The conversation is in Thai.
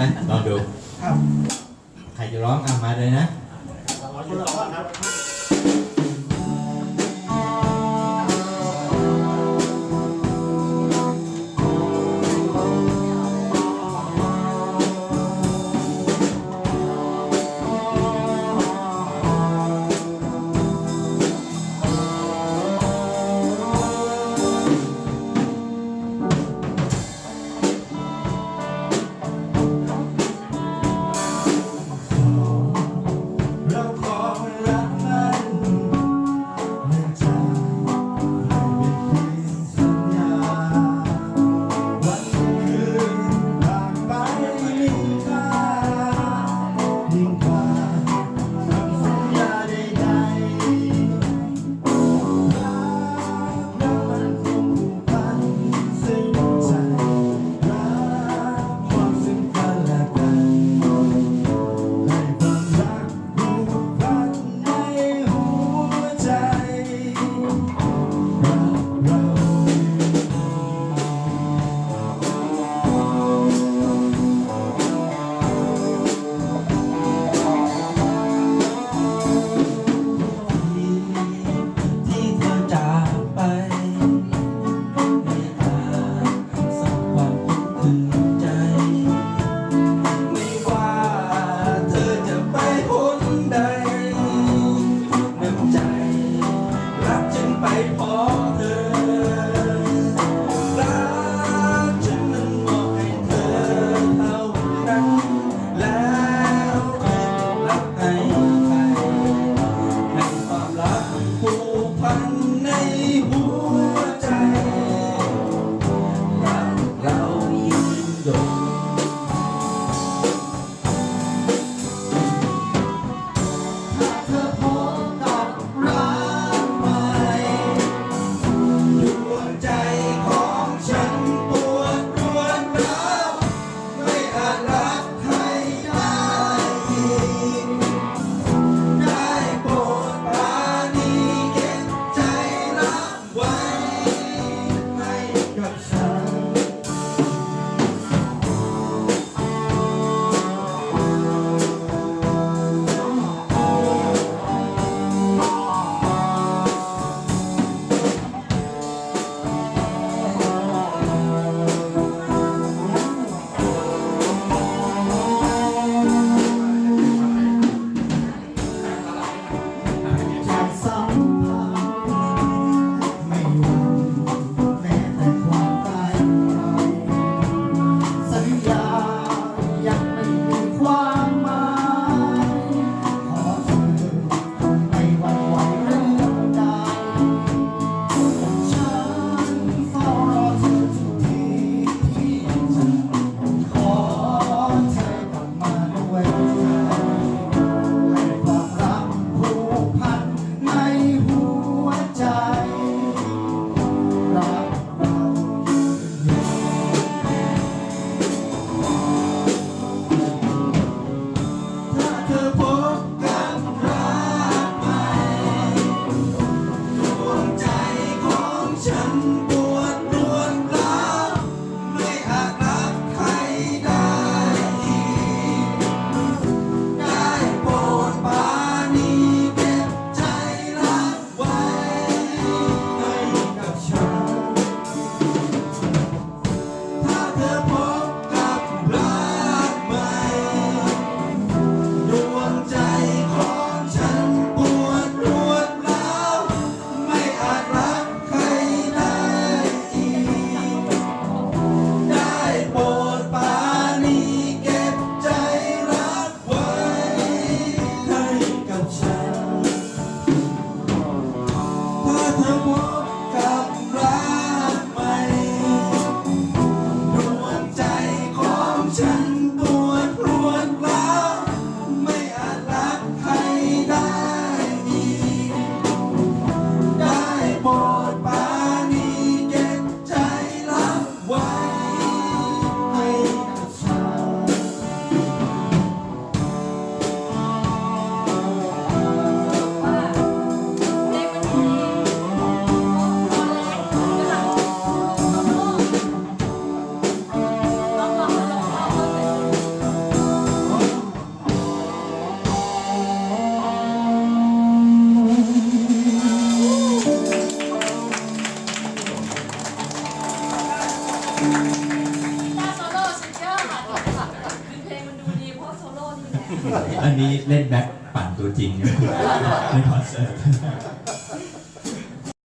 ไหมลองดูครับใครจะร้องอะมาเลยนะคนละท่อนครับ เมื่อเธอกับเรา อันนี้เล่นแบ็คปั่นตัวจริงนะในคอนเสิร์ต